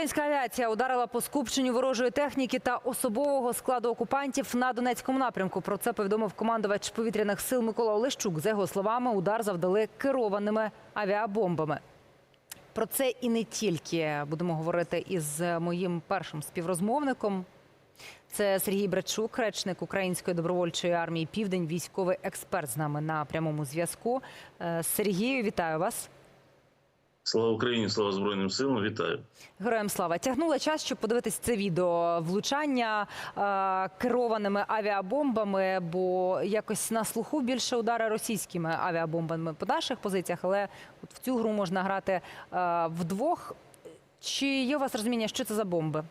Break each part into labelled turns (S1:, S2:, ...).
S1: Українська авіація ударила по скупченню ворожої техніки та особового складу окупантів на Донецькому напрямку. Про це повідомив командувач повітряних сил Микола Олещук. За його словами, удар завдали керованими авіабомбами. Про це і не тільки будемо говорити із моїм першим співрозмовником. Це Сергій Братчук, речник Української добровольчої армії Південь, військовий експерт з нами на прямому зв'язку. Е, Сергію, вітаю вас.
S2: Слава Україні, слава Збройним силам, вітаю.
S1: Героям слава тягнула час, щоб подивитись це відео влучання е, керованими авіабомбами, бо якось на слуху більше удари російськими авіабомбами по наших позиціях, але от в цю гру можна грати е, вдвох. Чи є у вас розуміння, що це за бомби?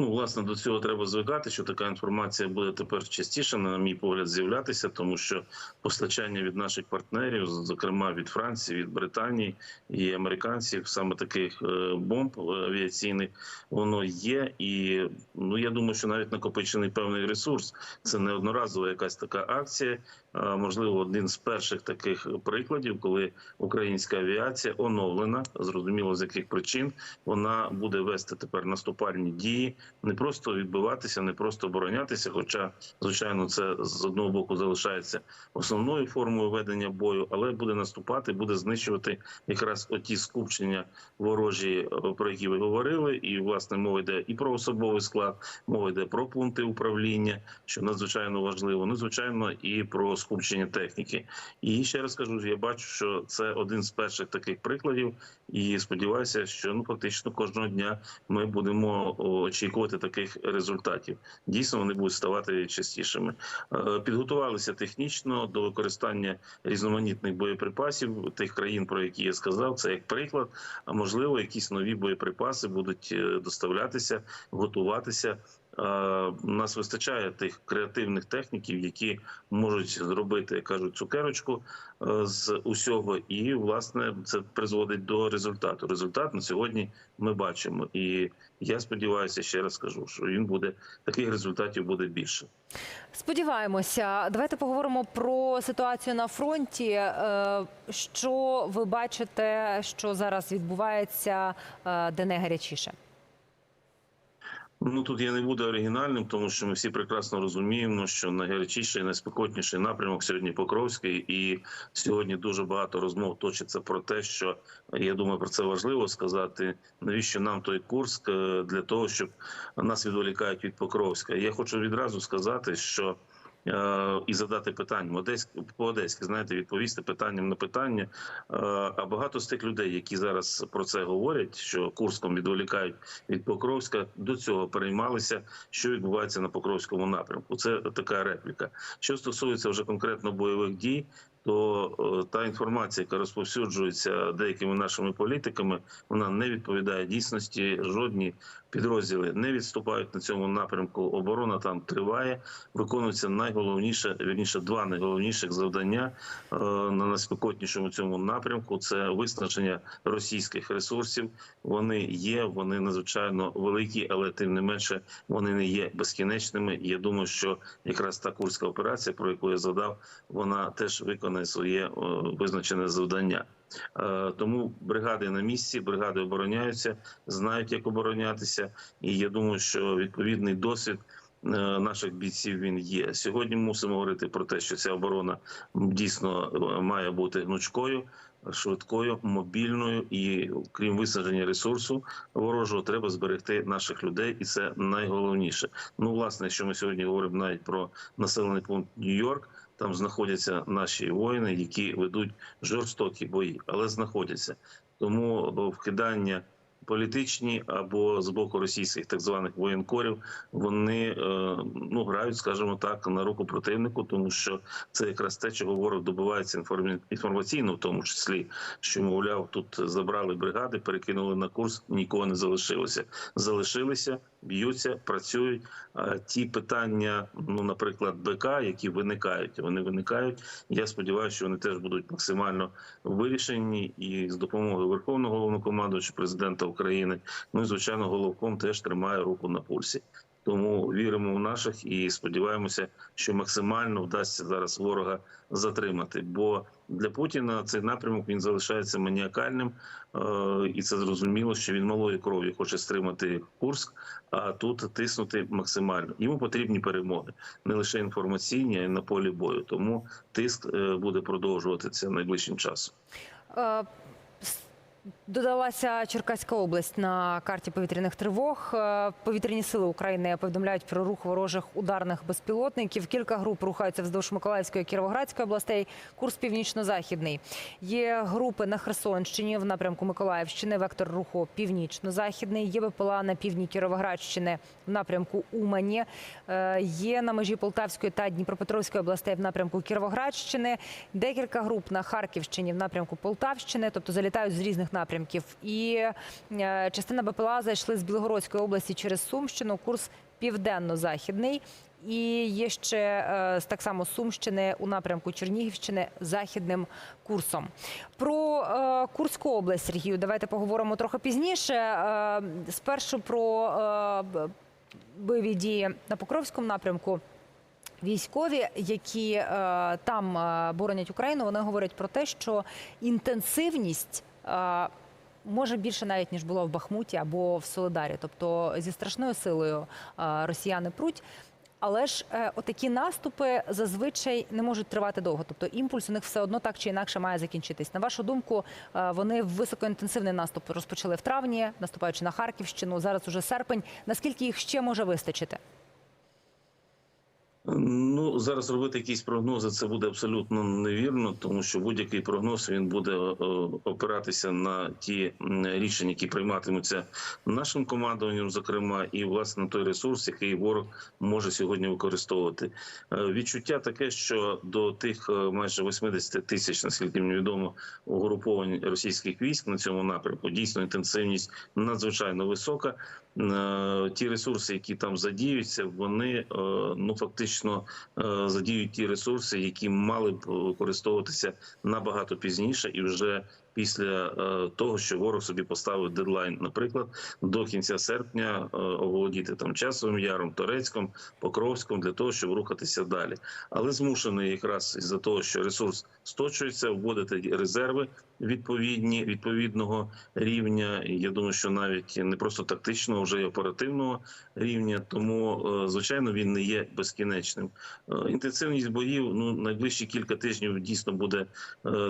S2: Ну, власне, до цього треба звикати, що така інформація буде тепер частіше, на мій погляд, з'являтися, тому що постачання від наших партнерів, зокрема від Франції, від Британії і американців, саме таких е, бомб авіаційних, воно є. І ну я думаю, що навіть накопичений певний ресурс. Це не одноразова якась така акція. Можливо, один з перших таких прикладів, коли українська авіація оновлена, зрозуміло з яких причин вона буде вести тепер наступальні дії, не просто відбиватися, не просто оборонятися. Хоча, звичайно, це з одного боку залишається основною формою ведення бою, але буде наступати, буде знищувати якраз оті скупчення ворожі, е, про які ви говорили. І власне мова йде і про особовий склад, мова йде про пункти управління, що надзвичайно важливо. Ну, звичайно, і про скупчення техніки. І ще раз кажу, я бачу, що це один з перших таких прикладів, і сподіваюся, що ну фактично кожного дня ми будемо о, очікувати таких результатів. Дійсно, вони будуть ставати частішими. Е, Підготувалися технічно до використання різноманітних боєприпасів тих країн, про які я сказав. Це як приклад. А можливо, якісь нові боєприпаси будуть е, доставлятися, готуватися. Е, У нас вистачає тих креативних техніків, які можуть зробити, як кажуть, цукерочку е, з усього, і власне це призводить до результату. Результат на сьогодні ми бачимо, і я сподіваюся, ще раз скажу, що він буде таких результатів буде більше.
S1: Сподіваємося, давайте поговоримо про ситуацію на фронті. Е, Що ви бачите, що зараз відбувається, де найгарячіше?
S2: Ну тут я не буду оригінальним, тому що ми всі прекрасно розуміємо, що найгарячіший, найспекотніший напрямок сьогодні Покровський, і сьогодні дуже багато розмов точиться про те, що я думаю, про це важливо сказати. Навіщо нам той Курск е, для того, щоб нас відволікають від Покровська? Я хочу відразу сказати, що. Е, І задати питання Одеськ по одеськи, знаєте, відповісти питанням на питання. Е, А багато з тих людей, які зараз про це говорять, що Курском відволікають від Покровська, до цього переймалися, що відбувається на Покровському напрямку. Це така репліка. Що стосується вже конкретно бойових дій, то е, та інформація, яка розповсюджується деякими нашими політиками, вона не відповідає дійсності. Жодні підрозділи не відступають на цьому напрямку. Оборона там триває. Виконується найголовніше, вірніше, два найголовніших завдання е, на найспекотнішому цьому напрямку. Це виснаження російських ресурсів. Вони є, вони надзвичайно великі, але тим не менше вони не є безкінечними. Я думаю, що якраз та курська операція, про яку я задав, вона теж виконає своє е, визначене завдання. Е, Тому бригади на місці, бригади обороняються, знають, як оборонятися, і я думаю, що відповідний досвід. е, Наших бійців він є сьогодні. Мусимо говорити про те, що ця оборона дійсно має бути гнучкою, швидкою, мобільною, і крім висадження ресурсу ворожого, треба зберегти наших людей, і це найголовніше. Ну, власне, що ми сьогодні говоримо навіть про населений пункт Нью-Йорк. Там знаходяться наші воїни, які ведуть жорстокі бої, але знаходяться. Тому вкидання політичні або з боку російських так званих воєнкорів вони е, ну грають, скажімо так, на руку противнику, тому що це якраз те, чого ворог добивається інформаційно, в тому числі, що мовляв, тут забрали бригади, перекинули на курс, нікого не залишилося. Залишилися, б'ються, працюють. Ті питання, ну наприклад, БК, які виникають, вони виникають. Я сподіваюся, що вони теж будуть максимально вирішені, і з допомогою Верховного головнокомандуючого президента України, ну і звичайно, головком теж тримає руку на пульсі. Тому віримо в наших і сподіваємося, що максимально вдасться зараз ворога затримати. Бо для Путіна цей напрямок він залишається маніакальним, е, і це зрозуміло, що він малою кров'ю хоче стримати Курск, а тут тиснути максимально. Йому потрібні перемоги, не лише інформаційні, а й на полі бою. Тому тиск е, буде продовжуватися найближчим часом.
S1: Додалася Черкаська область на карті повітряних тривог. Е, Повітряні сили України повідомляють про рух ворожих ударних безпілотників. Кілька груп рухаються вздовж Миколаївської і Кіровоградської областей. Курс північно-західний. Є групи на Херсонщині в напрямку Миколаївщини. Вектор руху північно-західний. Є БПЛА на півдні Кіровоградщини в напрямку Умані. Е, Є на межі Полтавської та Дніпропетровської областей в напрямку Кіровоградщини. Декілька груп на Харківщині в напрямку Полтавщини, тобто залітають з різних напрямків. І е, частина БПЛА зайшли з Білгородської області через Сумщину. Курс південно-західний. І є ще е, так само Сумщини у напрямку Чернігівщини західним курсом. Про е, Курську область, Сергію, давайте поговоримо трохи пізніше. Спершу про бойові дії на Покровському напрямку. Військові, які там боронять Україну, вони говорять про те, що інтенсивність може більше навіть ніж було в Бахмуті або в Солидарі. Тобто зі страшною силою росіяни пруть. Але ж е, отакі наступи зазвичай не можуть тривати довго. Тобто імпульс у них все одно так чи інакше має закінчитись. На вашу думку, е, вони високоінтенсивний наступ розпочали в травні, наступаючи на Харківщину. Зараз уже серпень. Наскільки їх ще може вистачити?
S2: Ну зараз робити якісь прогнози це буде абсолютно невірно, тому що будь-який прогноз він буде е, опиратися на ті рішення, які прийматимуться нашим командуванням, зокрема, і власне той ресурс, який ворог може сьогодні використовувати. Е, Відчуття таке, що до тих е, майже 80 тисяч, наскільки мені відомо, угруповань російських військ на цьому напрямку дійсно інтенсивність надзвичайно висока. Ті ресурси, які там задіються, вони ну фактично е, задіють ті ресурси, які мали б використовуватися набагато пізніше, і вже після е, того, що ворог собі поставив дедлайн, наприклад, до кінця серпня е, оволодіти там часовим яром, Торецьком, Покровськом для того, щоб рухатися далі. Але змушений якраз із за того, що ресурс сточується, вводити резерви відповідні відповідного рівня. Я думаю, що навіть не просто тактичного, вже й оперативного рівня. Тому, е, звичайно, він не є безкінечним. Інтенсивність боїв ну найближчі кілька тижнів дійсно буде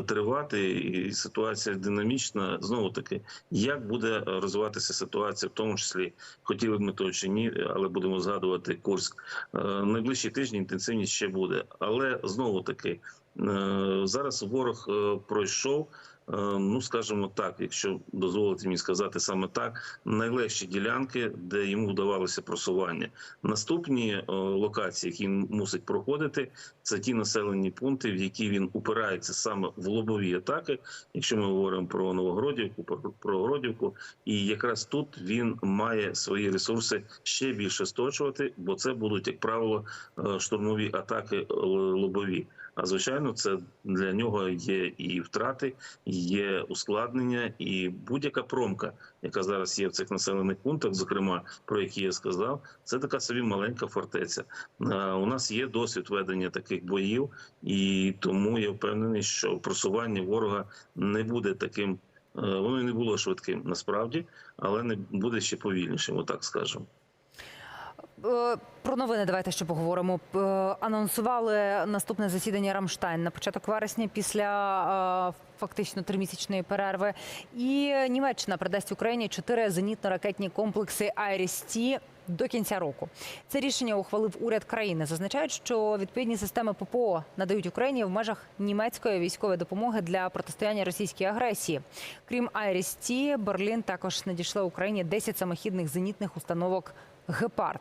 S2: тривати, і ситуація динамічна. Знову таки, як буде розвиватися ситуація, в тому числі хотіли б ми то чи ні, але будемо згадувати Курськ. Е, Найближчі тижні інтенсивність ще буде, але знову таки. Е, Зараз ворог е, пройшов. Е, Ну, скажімо так, якщо дозволите мені сказати саме так, найлегші ділянки, де йому вдавалося просування. Наступні е, локації, які він мусить проходити, це ті населені пункти, в які він упирається саме в лобові атаки. Якщо ми говоримо про Новогродівку, про, Гродівку, і якраз тут він має свої ресурси ще більше сточувати, бо це будуть, як правило, е, штурмові атаки лобові. А звичайно, це для нього є і втрати, є ускладнення, і будь-яка промка, яка зараз є в цих населених пунктах, зокрема про які я сказав, це така собі маленька фортеця. У нас є досвід ведення таких боїв, і тому я впевнений, що просування ворога не буде таким. е, Воно не було швидким насправді, але не буде ще повільнішим, отак скажемо.
S1: Е, Про новини давайте ще поговоримо. Е, Анонсували наступне засідання Рамштайн на початок вересня після е, фактично тримісячної перерви. І Німеччина придасть Україні чотири зенітно-ракетні комплекси «Айріс-Ті» до кінця року. Це рішення ухвалив уряд країни. Зазначають, що відповідні системи ППО надають Україні в межах німецької військової допомоги для протистояння російській агресії. Крім «Айріс-Ті», Берлін також надійшла Україні 10 самохідних зенітних установок «Гепард».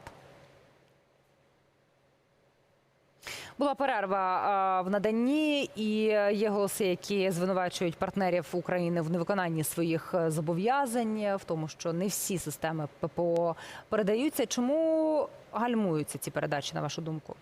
S1: Була перерва в наданні, і є голоси, які звинувачують партнерів України в невиконанні своїх е, зобов'язань, в тому, що не всі системи ППО передаються. Чому гальмуються ці передачі, на вашу думку?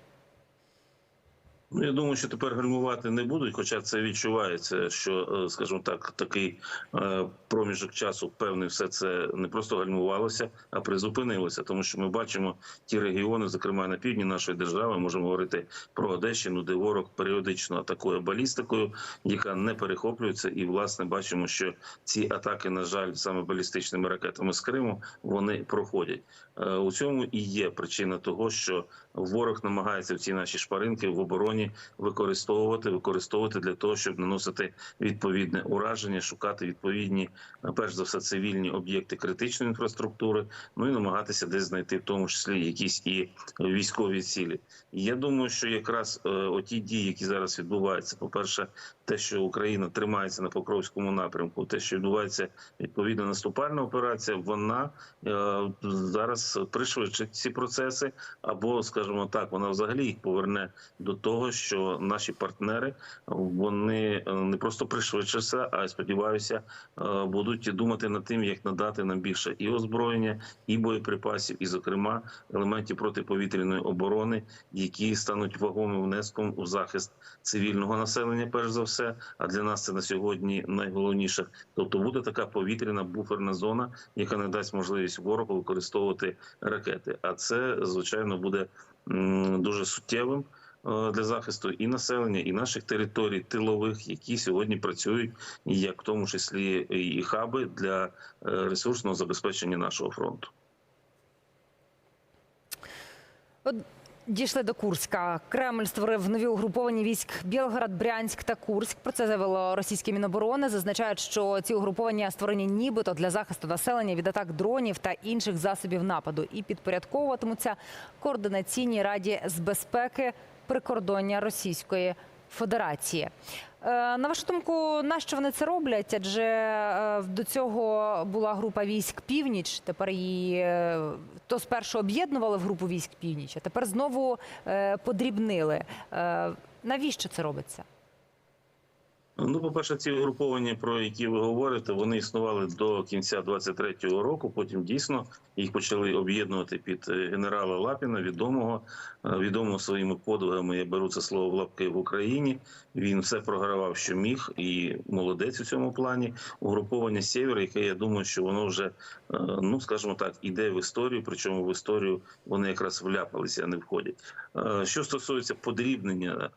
S2: Ну, я думаю, що тепер гальмувати не будуть, хоча це відчувається, що, е, скажімо так, такий е, проміжок часу певний все це не просто гальмувалося, а призупинилося. Тому що ми бачимо ті регіони, зокрема на півдні нашої держави, можемо говорити про Одещину, де ворог періодично атакує балістикою, яка не перехоплюється, і власне бачимо, що ці атаки, на жаль, саме балістичними ракетами з Криму, вони проходять. Е, У цьому і є причина того, що ворог намагається в ці наші шпаринки в обороні використовувати, використовувати для того, щоб наносити відповідне ураження, шукати відповідні, е, перш за все, цивільні об'єкти критичної інфраструктури, ну і намагатися десь знайти в тому числі якісь і військові цілі. Я думаю, що якраз е, оті дії, які зараз відбуваються, по перше, те, що Україна тримається на Покровському напрямку, те, що відбувається відповідна наступальна операція, вона е, зараз пришвидшить ці процеси, або, скажімо так, вона взагалі їх поверне до того, що наші партнери вони е, не просто пришвидшаться, а сподіваюся, е, будуть думати над тим, як надати нам більше і озброєння, і боєприпасів, і, зокрема, елементів протиповітряної оборони, які стануть вагомим внеском у захист цивільного населення, перш за все. А для нас це на сьогодні найголовніше. Тобто буде така повітряна буферна зона, яка не дасть можливість ворогу використовувати ракети. А це звичайно буде дуже суттєвим е, для захисту і населення, і наших територій тилових, які сьогодні працюють, як в тому числі і хаби для е, ресурсного забезпечення нашого фронту.
S1: Дійшли до Курська. Кремль створив нові угруповані військ Білгород, Брянськ та Курськ. Про це заявило російське міноборони. Зазначають, що ці угруповання створені нібито для захисту населення від атак дронів та інших засобів нападу і підпорядковуватимуться координаційній раді з безпеки прикордоння Російської Федерації. Е, На вашу думку, нащо вони це роблять? Адже е, до цього була група військ Північ. Тепер її е, то спершу об'єднували в групу військ Північ, а тепер знову подрібнили. Навіщо це робиться?
S2: Ну, по-перше, ці угруповання, про які ви говорите, вони існували до кінця 23-го року. Потім дійсно їх почали об'єднувати під е, генерала Лапіна, відомого, е, відомого своїми подвигами. Я беру це слово в лапки в Україні. Він все програвав, що міг, і молодець у цьому плані. Угруповання Сєвєр, яке я думаю, що воно вже, е, ну скажімо так, іде в історію. Причому в історію вони якраз вляпалися, а не входять. Що стосується подрібнення,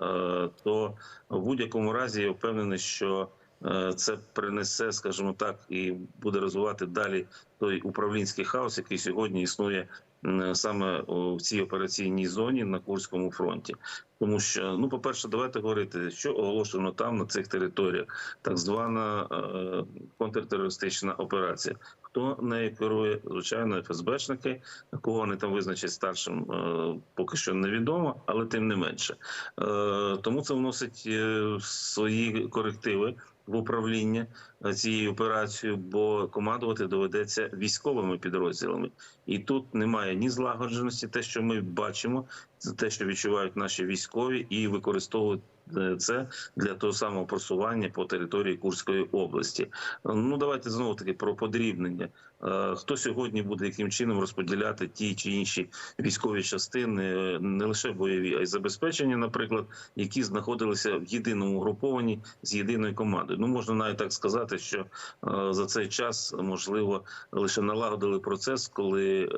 S2: то в будь-якому разі я впевнений, що е, це принесе, скажімо так, і буде розвивати далі той управлінський хаос, який сьогодні існує саме в цій операційній зоні на Курському фронті. Тому що, ну, по-перше, давайте говорити, що оголошено там на цих територіях, так звана е, контртерористична операція. Хто нею керує? Звичайно, ФСБшники, кого вони там визначать старшим, е, поки що невідомо, але тим не менше. Е, Тому це вносить е, свої корективи в управління е, цією операцією, бо командувати доведеться військовими підрозділами. І тут немає ні злагодженості, те, що ми бачимо, це те, що відчувають наші військові, і використовують. Е, Це для того самого просування по території Курської області. Ну давайте знову таки про подрібнення. Е, Хто сьогодні буде яким чином розподіляти ті чи інші військові частини, е, не лише бойові, а й забезпечення, наприклад, які знаходилися в єдиному групованні з єдиною командою. Ну можна навіть так сказати, що за цей час можливо лише налагодили процес, коли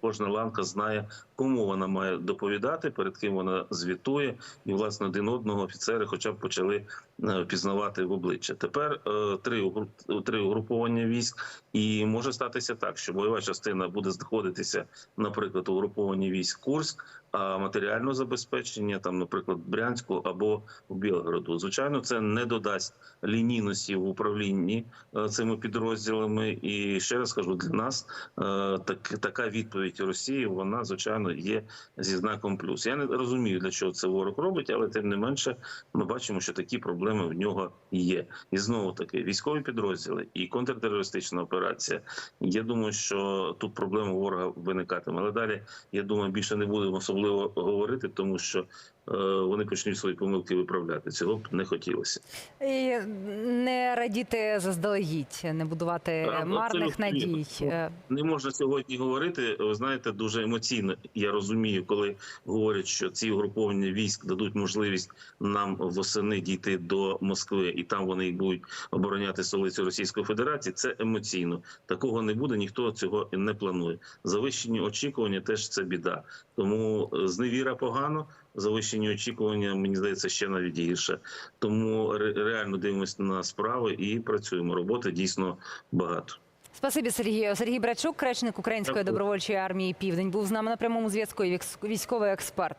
S2: кожна ланка знає, кому вона має доповідати, перед ким вона звітує, і власне один одного офіцери, хоча б почали е, впізнавати в обличчя. Тепер е, три три угруповання військ, і може статися так, що бойова частина буде знаходитися, наприклад, у військ Курськ, а матеріального забезпечення там, наприклад, Брянську або в Білгороду. Звичайно, це не додасть лінійності в управлінні е, цими підрозділами. І ще раз кажу, для нас так, така відповідь Росії, вона звичайно є зі знаком плюс. Я не розумію, для чого це ворог робить, але тим не менше, ми бачимо, що такі проблеми в нього є. І знову таки військові підрозділи і контртерористична операція. Я думаю, що тут проблема ворога виникатиме. Але далі я думаю, більше не будемо особливо говорити, тому що вони почнуть свої помилки виправляти. Цього б не хотілося.
S1: І не радіти заздалегідь, не будувати
S2: Так,
S1: марних надій. Е,
S2: Не можна сьогодні говорити. Ви знаєте, дуже емоційно. Я розумію, коли говорять, що ці угруповання військ дадуть можливість нам восени дійти до Москви, і там вони будуть обороняти столицю Російської Федерації. Це емоційно. Такого не буде. Ніхто цього не планує. Завищені очікування теж це біда. Тому е, зневіра погано. Завищені очікування, мені здається, ще навіть гірше. Тому реально дивимося на справи і працюємо. Роботи дійсно багато.
S1: Спасибі, Сергію. Сергій Брачук, речник Української
S2: Дякую.
S1: добровольчої армії Південь, був з нами на прямому зв'язку. і Військовий експерт.